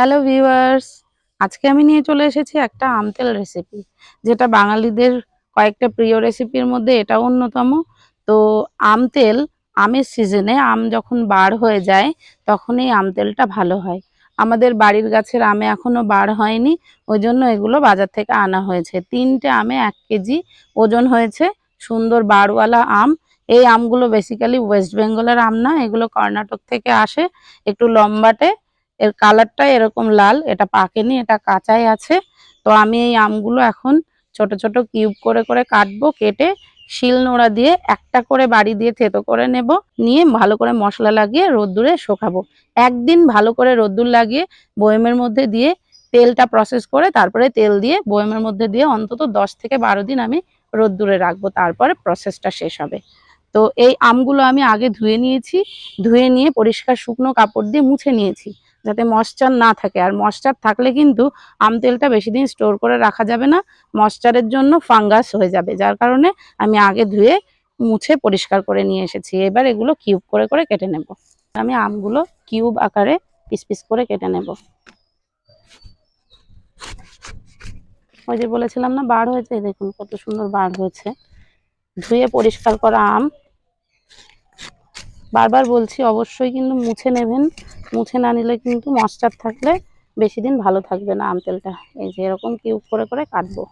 Hello viewers আজকে আমি নিয়ে চলে এসেছি একটা আমতেল রেসিপি যেটা বাঙালিদের কয়েকটা প্রিয় রেসিপির মধ্যে এটা অন্যতম। তো আমতেল আমের সিজনে আম যখন বার হয়ে যায় তখন এই আমতেলটা ভালো হয়। আমাদের বাড়ির গাছের আমে এখনও বার হয়নি ওই জন্য এগুলো বাজার থেকে আনা হয়েছে। তিনটে আমে এক কেজি ওজন হয়েছে, সুন্দর বারওয়ালা আম। এই আমগুলো বেসিক্যালি ওয়েস্ট বেঙ্গলের আম না, এগুলো কর্ণাটক থেকে আসে, একটু লম্বাটে। এর কালারটা এরকম লাল, এটা পাকেনি, এটা কাঁচাই আছে। তো আমি এই আমগুলো এখন ছোট ছোট কিউব করে করে কাটবো, কেটে শিল নোড়া দিয়ে একটা করে বাড়ি দিয়ে থেতো করে নেব, নিয়ে ভালো করে মশলা লাগিয়ে রোদ্দুরে শুকাবো। একদিন ভালো করে রোদ্দুর লাগিয়ে বয়মের মধ্যে দিয়ে তেলটা প্রসেস করে তারপরে তেল দিয়ে বয়মের মধ্যে দিয়ে অন্তত দশ থেকে বারো দিন আমি রোদ্দুরে রাখব, তারপরে প্রসেসটা শেষ হবে। তো এই আমগুলো আমি আগে ধুয়ে নিয়েছি, ধুয়ে নিয়ে পরিষ্কার শুকনো কাপড় দিয়ে মুছে নিয়েছি। যাতে ময়শ্চার না থাকে। আর ময়শ্চার থাকলে কিন্তু আম তেলটা বেশি দিন স্টোর করে রাখা যাবে না ময়শ্চারের জন্য ফাঙ্গাস হয়ে যাবে। যার কারণে আমি আগে ধুয়ে, মুছে পরিষ্কার করে নিয়ে এসেছি। এবার এগুলো কিউব করে করে কেটে নেব। আমি আমগুলো কিউব আকারে পিস পিস করে কেটে নেব। ওই যে বলেছিলাম না, বার হয়েছে? দেখুন, কত সুন্দর বার হয়েছে। ধুয়ে পরিষ্কার করা আম। বারবার বলছি, অবশ্যই কিন্তু মুছে নেবেন। মুছে না নিলে কিন্তু মশচার থাকলে বেশি দিন ভালো থাকবে না আম তেলটা এই যে এরকম কিউব করে করে কাটবো।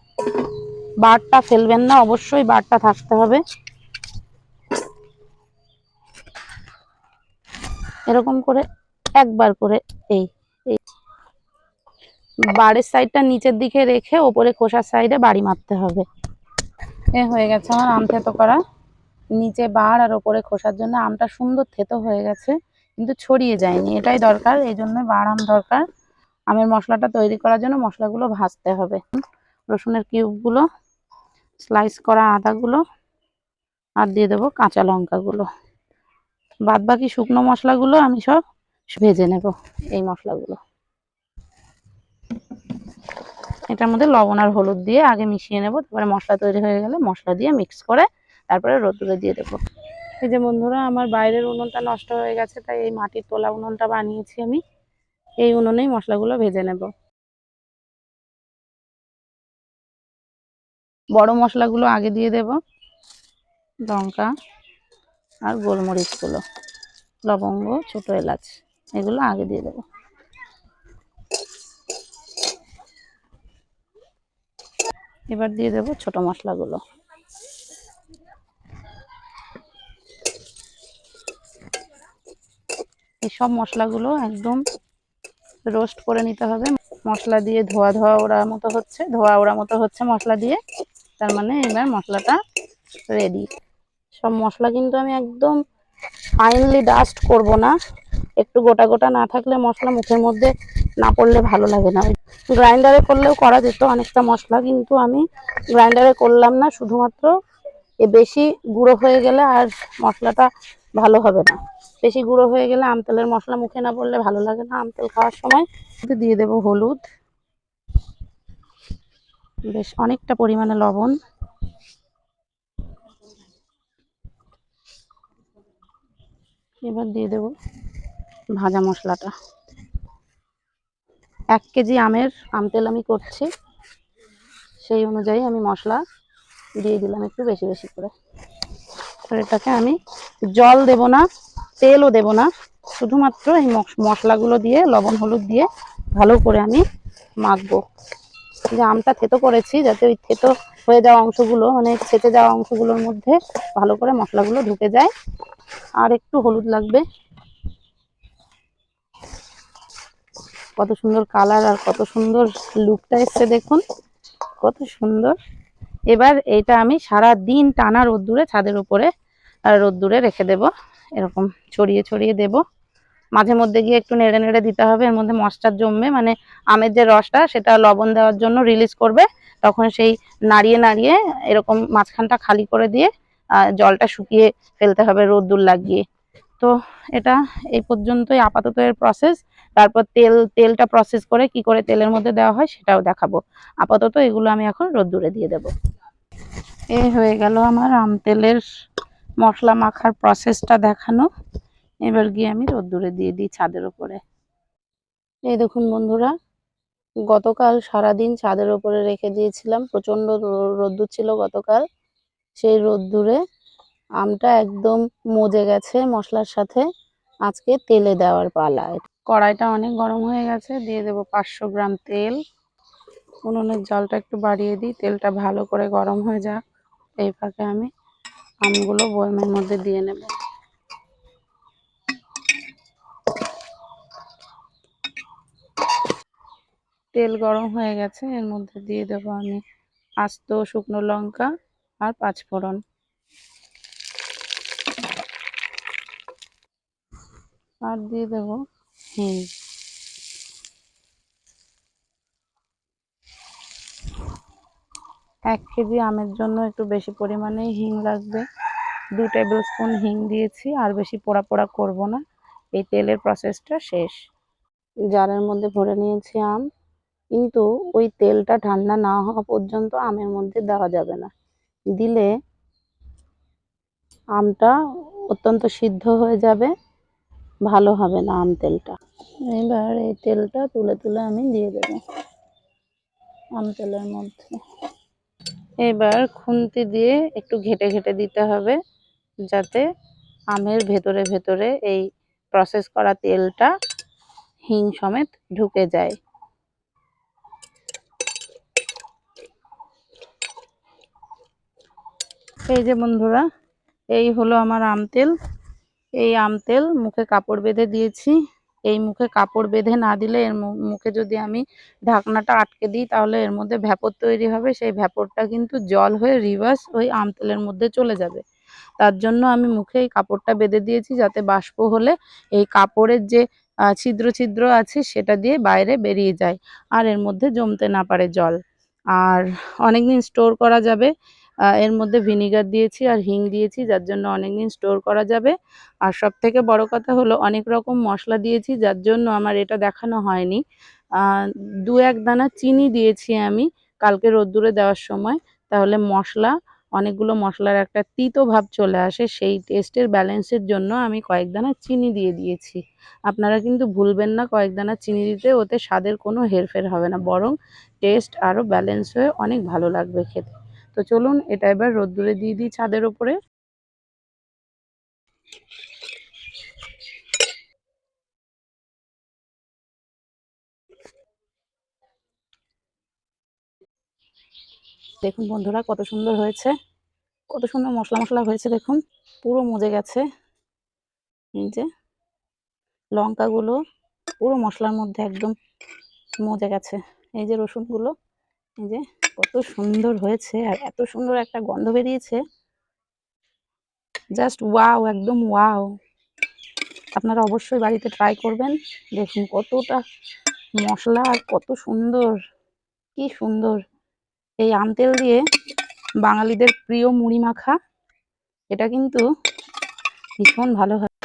বারটা ফেলবেন না, অবশ্যই বারটা থাকতে হবে। এরকম করে একবার করে এই বারের সাইডটা নিচের দিকে রেখে ওপরে খোসার সাইডে বাড়ি মারতে হবে। এ হয়ে গেছে আমার আম থেতো করা। নিচে বার আর ওপরে খোসার জন্য আমটা সুন্দর থেতো হয়ে গেছে, কিন্তু ছড়িয়ে যায়নি। এটাই দরকার এই জন্য বার আম দরকার। আমের মশলাটা তৈরি করার জন্য মশলাগুলো ভাজতে হবে। রসুনের কিউবগুলো, স্লাইস করা আদাগুলো, আর দিয়ে দেবো কাঁচা লঙ্কাগুলো। বাদ বাকি শুকনো মশলাগুলো আমি সব ভেজে নেব, এই মশলাগুলো। এটার মধ্যে লবণ আর হলুদ দিয়ে আগে মিশিয়ে নেব, তারপরে মশলা তৈরি হয়ে গেলে মশলা দিয়ে মিক্স করে তারপরে রোদ্দুরে দিয়ে দেবো। এই যে বন্ধুরা, আমার বাইরের উনুনটা নষ্ট হয়ে গেছে, তাই এই মাটির তোলা উনুনটা বানিয়েছি আমি। এই উনুনেই মশলাগুলো ভেজে নেব। বড় মশলাগুলো আগে দিয়ে দেব, লঙ্কা আর গোলমরিচগুলো, লবঙ্গ, ছোট এলাচ, এগুলো আগে দিয়ে দেবো। এবার দিয়ে দেবো ছোট মশলাগুলো। সব মশলাগুলো একদম রোস্ট করে নিতে হবে। মশলা দিয়ে ধোয়া ধোয়া ওড়া মতো হচ্ছে, ধোয়া ওড়া মতো হচ্ছে মশলা দিয়ে। তার মানে এবার মশলাটা রেডি সব মশলা কিন্তু আমি একদম ফাইনলি ডাস্ট করব না। একটু গোটা গোটা না থাকলে মশলা মুখের মধ্যে না পড়লে ভালো লাগে না। গ্রাইন্ডারে করলেও করা যেত অনেকটা মশলা, কিন্তু আমি গ্রাইন্ডারে করলাম না। শুধুমাত্র এ বেশি গুঁড়ো হয়ে গেলে আর মশলাটা ভালো হবে না। বেশি গুঁড়ো হয়ে গেলে আমতেলের মশলা মুখে না পড়লে ভালো লাগে না আমতেল খাওয়ার সময়। দিয়ে দেব হলুদ। বেশ, অনেকটা পরিমাণে লবণ। এবার দিয়ে দেব ভাজা মশলাটা। এক কেজি আমের আমতেল আমি করছি। সেই অনুযায়ী আমি মশলা দিয়ে দিলাম একটু বেশি বেশি করে। এটাকে আমি জল দেব না, তেলও দেব না, শুধুমাত্র এই মশলাগুলো দিয়ে, লবণ, হলুদ দিয়ে ভালো করে আমি মাখবো। যে আমটা থেতো করেছি, যাতে ওই থেতো হয়ে যাওয়া অংশগুলো মানে ছেঁচে যাওয়া অংশগুলোর মধ্যে ভালো করে মশলাগুলো ঢুকে যায়। আর একটু হলুদ লাগবে। কত সুন্দর কালার আর কত সুন্দর লুকটা এসছে দেখুন। কত সুন্দর। এবার এটা আমি সারা দিন টানা রোদ্দুরে, ছাদের উপরে রোদ্দুরে রেখে দেব। এরকম ছড়িয়ে ছড়িয়ে দেব। মাঝে মধ্যে গিয়ে একটু নেড়ে নেড়ে দিতে হবে। এর মধ্যে মশটার জমবে মানে আমের যে রসটা, সেটা লবণ দেওয়ার জন্য রিলিজ করবে। তখন সেই নাড়িয়ে নাড়িয়ে এরকম মাঝখানটা খালি করে দিয়ে জলটা শুকিয়ে ফেলতে হবে রোদ্দুর লাগিয়ে। তো এটা এই পর্যন্তই আপাতত এর প্রসেস তারপর তেল, তেলটা প্রসেস করে কি করে তেলের মধ্যে দেওয়া হয় সেটাও দেখাবো। আপাতত এগুলো আমি এখন রোদ্দুরে দিয়ে দেব। এ হয়ে গেল আমার আম তেলের মশলা মাখার প্রসেসটা দেখানো। এবার গিয়ে আমি রোদ্দুরে দিয়ে দিই ছাদের ওপরে। এই দেখুন বন্ধুরা, গতকাল সারাদিন ছাদের ওপরে রেখে দিয়েছিলাম প্রচণ্ড রো- রোদ্দুর ছিল গতকাল। সেই রোদ্দুরে আমটা একদম মজে গেছে মশলার সাথে। আজকে তেলে দেওয়ার পালা। কড়াইটা অনেক গরম হয়ে গেছে, দিয়ে দেবো পাঁচশো গ্রাম তেল। উনুনের জলটা একটু বাড়িয়ে দিই, তেলটা ভালো করে গরম হয়ে যাক। এই ফাঁকে আমি আমগুলো বয়মের মধ্যে দিয়ে নেব। তেল গরম হয়ে গেছে, এর মধ্যে দিয়ে দেবো আমি আস্ত শুকনো লঙ্কা আর পাঁচফোড়ন। আর দিয়ে দেবো হিং। এক কেজি আমের জন্য একটু বেশি পরিমাণে হিং লাগবে। দু টেবিল স্পুন হিং দিয়েছি, আর বেশি পোড়া পোড়া করব না। এই তেলের প্রসেসটা শেষ। জারের মধ্যে ভরে নিয়েছি আম। কিন্তু ওই তেলটা ঠান্ডা না হওয়া পর্যন্ত আমের মধ্যে দেওয়া যাবে না। দিলে আমটা অত্যন্ত সিদ্ধ হয়ে যাবে, ভালো হবে না আম তেলটা। এবার এই তেলটা তুলে তুলে আমি দিয়ে দেবো আম তেলের মধ্যে। এবার খুন্তি দিয়ে একটু ঘেটে ঘেটে দিতে হবে, যাতে আমের ভেতরে ভেতরে এই প্রসেস করা তেলটা হিং সমেত ঢুকে যায়। এই যে বন্ধুরা, এই হলো আমার আম তেল। এই আম তেল মুখে কাপড় বেঁধে দিয়েছি। এই মুখে কাপড় বেঁধে না দিলে এর মুখে যদি আমি ঢাকনাটা আটকে দিই, তাহলে এর মধ্যে ভ্যাপর তৈরি হবে। সেই ভ্যাপরটা কিন্তু জল হয়ে, রিভার্স ওই আম তেলের মধ্যে চলে যাবে। তার জন্য আমি মুখে এই কাপড়টা বেঁধে দিয়েছি যাতে বাষ্প হলে এই কাপড়ের যে ছিদ্র ছিদ্র আছে সেটা দিয়ে বাইরে বেরিয়ে যায় আর এর মধ্যে জমতে না পারে জল। আর অনেকদিন স্টোর করা যাবে। এর মধ্যে ভিনিগার দিয়েছি আর হিং দিয়েছি, যার জন্য অনেক দিন স্টোর করা যাবে। আর সব থেকে বড় কথা হলো, অনেক রকম মশলা দিয়েছি, যার জন্য আমার এটা দেখানো হয়নি। দু এক দানা চিনি দিয়েছি আমি কালকে রোদ্দুরে দেওয়ার সময়। তাহলে মশলা, অনেকগুলো মশলার একটা তিতো ভাব চলে আসে, সেই টেস্টের ব্যালেন্সের জন্য আমি কয়েক দানা চিনি দিয়ে দিয়েছি। আপনারা কিন্তু ভুলবেন না, কয়েক দানা চিনি দিতে ওতে স্বাদের কোনো হেরফের হবে না, বরং টেস্ট আরও ব্যালেন্স হয়ে অনেক ভালো লাগবে খেতে। তো চলুন এটা এবার রোদ্দুরে দিয়ে দিই ছাদের ওপরে। দেখুন বন্ধুরা কত সুন্দর হয়েছে। কত সুন্দর মশলা মশলা হয়েছে দেখুন। পুরো মজে গেছে। এই যে লঙ্কাগুলো পুরো মশলার মধ্যে একদম মজে গেছে। এই যে রসুনগুলো, এই যে কত সুন্দর হয়েছে আর এত সুন্দর একটা গন্ধ বেরিয়েছে। জাস্ট ওয়াও একদম ওয়াও আপনারা অবশ্যই বাড়িতে ট্রাই করবেন। দেখুন কতটা মশলা আর কত সুন্দর, কি সুন্দর। এই আম তেল দিয়ে বাঙালিদের প্রিয় মুড়ি মাখা, এটা কিন্তু ভীষণ ভালো হয়।